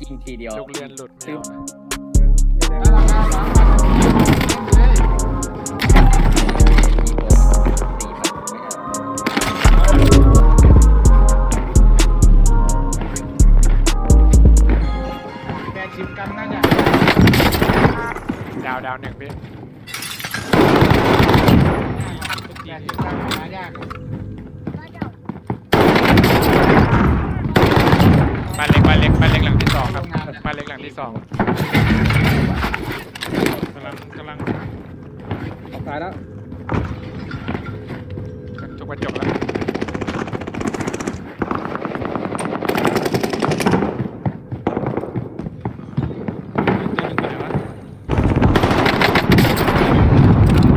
ยิงทีเดียวลูกเรียนหลุดไม่เอานะน่ารักน่ารักน่ารักเลยแกชิมกันน่าจะดาวดาวหนึ่งพี่แกชิมกันหายาก บ้าน เล็กบ้านเล็กบ้านเล็กหลังที่สองครับบ้านเล็กหลังที่สองกำลังกำลังออกซ้ายแล้วจุกกระจกแล้ว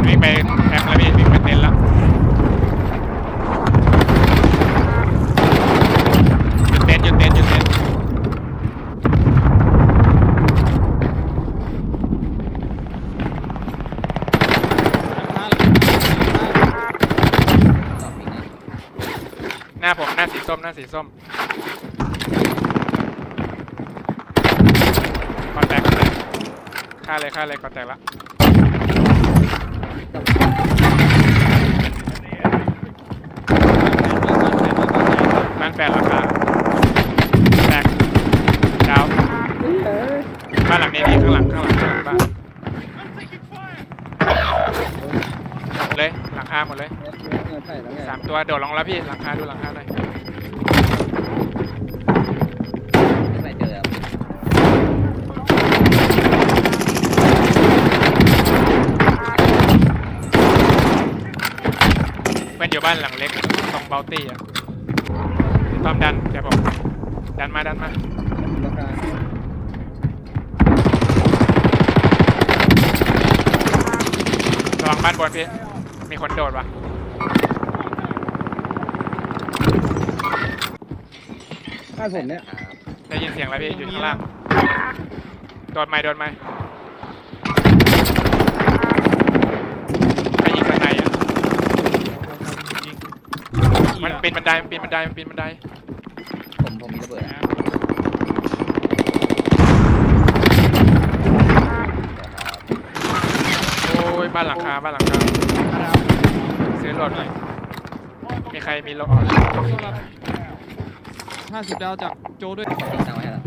วิ่งไปแคมป์แล้วพี่วิ่งไปเต็นท์แล้วหยุดเต็นท์หยุดเต็นท์หยุดเต็นท์ หน้าผมหน้า ส้มหน้าสีส้มก่อนแตกก่อนแตกฆ่าเลยฆ่าเลยก่อนแตกละบ้านแปดราคาแตกดาวบ้านหลังนี้นี่ข้างหลังข้างหลังข้างหลังบ้านหมดเลยหลังคาหมดเลยใช่แล้วไงสามตัวโดดลงแล้วพี่หลังคาดูหลังคาหน่อย ไม่เจอ เพื่อนอยู่ บ้านหลังเล็กตรงเบลตี้อะตอมดันเดี๋ยวผมดันมาดันมาราคาระวังบ้านบนพี่ มีคนโดดว่ะบ้านผมเนี่ยได้ยินเสียงแล้วพี่อยู่ข้างล่าง โดดไหมโดดไหมไปยิงข้างในอะ มันปีนบันไดมันปีนบันไดมันปีนบันไดผมผมมีระเบิดนะโอ้ยบ้านหลังคาบ้านหลังคาซื้อรถหน่อยมีใครมีรถห้าสิบดาวจากโจด้วยติดตั้งไว้ให้แล้ว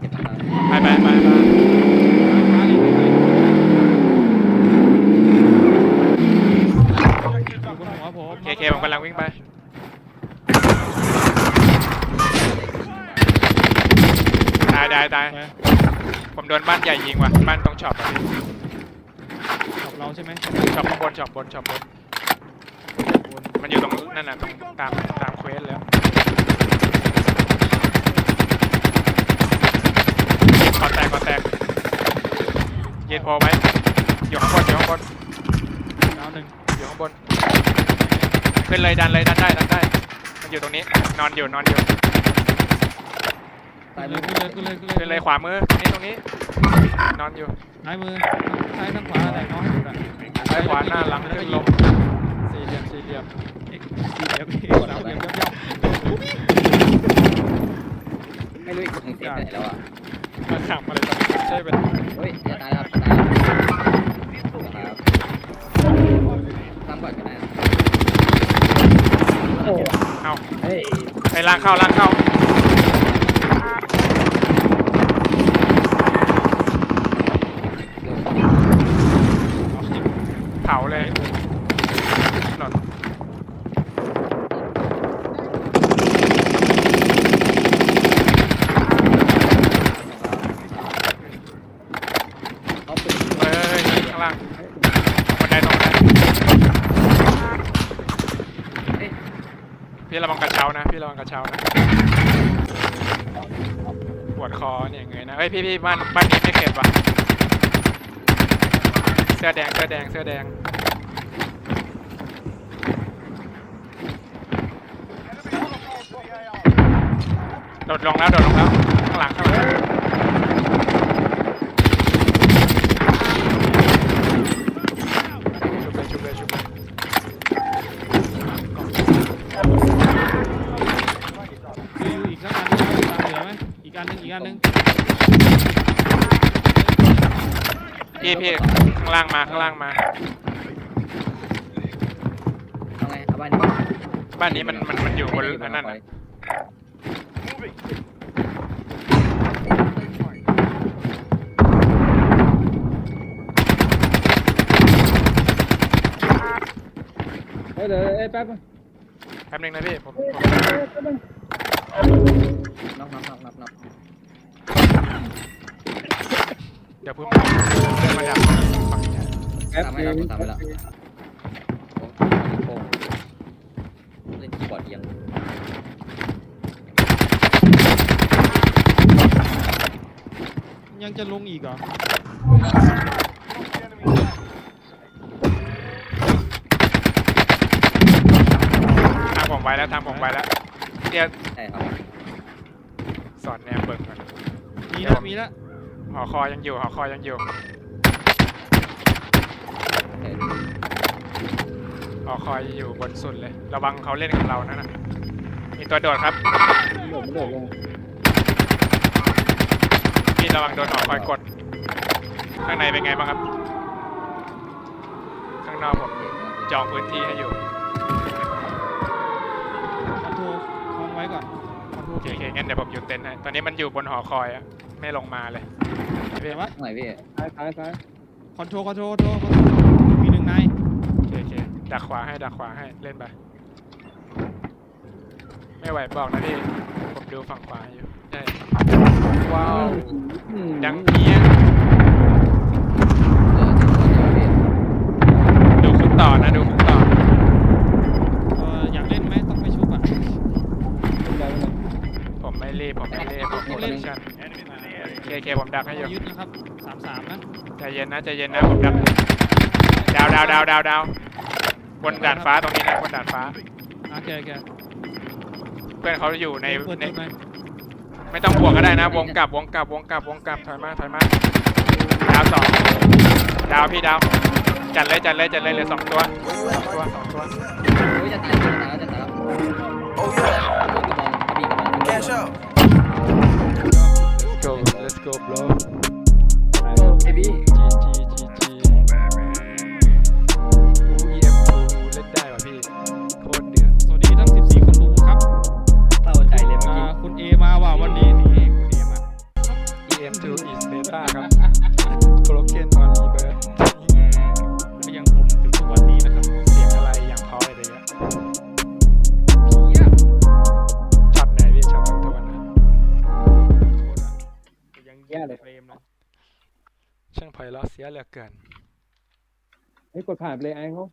เก็บตั้งไปไปไปไป อยู่บนหัวผม เคเคผมกำลังวิ่งไปตายตายตายไปผมโดนบ้านใหญ่ยิงว่ะบ้านตรงช็อปอะพี่กับเราใช่ไหมช็อปข้างบนช็อปบนช็อปบน มันอยู่ตรงนั่นน่ะตรงตามตามเควสแล้วขอแตกขอแตกยืนโพไว้อยู่ข้างบนอยู่ข้างบนดาวหนึ่งอยู่ข้างบนขึ้นเลยดันเลยดันได้ดันได้ มันอยู่ตรงนี้นอนอยู่นอนอยู่ ตายขึ้นมืเลอยขึ้นเลยขึ้นเลยขึ้นเลยขวามือนี่ตรงนี้ นอนอยู่ซ้ายมือซ้ายทั้งขวาอะไรน้อยสุดอะซ้ายขวาหน้าหลังแล้วขึ้ก็นยิลงงสี่เหลี่ยมสี่เหลี่ยมสี่เหลี่ยมสามเหลี่ยมย่อมไม่รู้อีกคนหนึ่งเสียไปไหนแล้วอะมาขับอะไรตรงนี้ใช่เป็นเฮ้ยอย่าตายครับตายครับทำก่อนก็ได้เอาเฮ้ยไปล่างเข้าล่างเข้า เผาเลยถนนเอาปืนเฮ้ยข้างล่างบันไดตรงนั้นพี่ระวังกระเช้านะ พี่ระวังกระเช้านะ ปวดคอเนี่ยเงยนะเฮ้ยพี่พี่บ้านบ้านนี้ไม่เข็ดว่ะ สื้อแดงเสื้อแดงเสื้อแดง โดดลงแล้วโดดลงแล้วข้างหลังข้างหลังชุบเลยชุบเลยชุบเลยคืออยู่อีกสักอันหนึงตามเหลือไหมอีกอันหนึงอีกอันนึงพี่พี่างล่างมาข้างล่างมา เอาไงเอาบ้านนี้บ้านนี้มันมันมันอยู่บนอันนั้นน่ะเฮ้ยเดี๋ยวเอ้ยแป๊บนึงแป๊บนึงนะพี่ผมผมแป๊บนึงน็อกน็อกน็อกน็อกน็อก เดี๋ยวเพิ่งเดินมาดับฝั่งนี้แป๊บตามให้นึเรางตามให้เราโอ้โหเล่นคีย์บอร์ดเอียงยังจะลงอีกเหรอทางผมไว้แล้วทางผมไว้แล้วเดี๋ยวใช่ครับ สอนแนมเบิ่งก่อนมีแล้วมีแล้ว หอคอยังอยู่หอคอยังอยู่โอเคหอคอยอยู่บนสุดเลย ระวังเขาเล่นกับเรานั่นน่ะมีตัวโดดครับโดดไม่โดดลงพี่ระวังโดนหอคอยกด ข้างในเป็นไงบ้างครับ ข้างนอกผมจองพื้นที่ให้อยู่คอนโทรคองไว้ก่อนคอนโทรโอเคโอเคงั้นเดี๋ยวผมอยู่เต็นท์ให้ตอนนี้มันอยู่บนหอคอยอะ ไม่ลงมาเลยเดี๋ยววะตรงไหนพี่ซ้ายซ้ายซ้ายคอนโทรคอนโทรคอนโทรคอนโทรมีหนึ่งนายโอเคโอเคดักขวาให้ดักขวาให้เล่นไปไม่ไหวบอกนะพี่ผมดูฝั่งขวาอยู่ใช่ว้าวอืมดังเพี้ยนเออเดี๋ยวเดี๋ยวพี่ดูคุณต่อนะดูคุณต่อ เอออยากเล่นไหมต้องไปชุบอะ ได้ไหม ผมไม่รีบผมไม่รีบผมโพซิชั่น เคเคผมดักให้อยู่ยึดนะครับสามสามนะใจเย็นนะใจเย็นนะผมดักดาวดาวดาวดาวดาวบนดาดฟ้าตรงนี้นะบนดาดฟ้า โอเคโอเคเพื่อนเขาอยู่ในเปิดใน จุดไหมไม่ต้องบวกก็ได้นะ วงกลับวงกลับวงกลับวงกลับถอยมาถอยมาดาวสองดาวพี่ดาว จัดเลยจัดเลยจัดเลยเหลือสองตัวสองตัวสองตัวโอ้ยจะตาย blow, blow. ไพเราะเสียเหลือเกินให้กดผ่านไปเลยไอ้เขา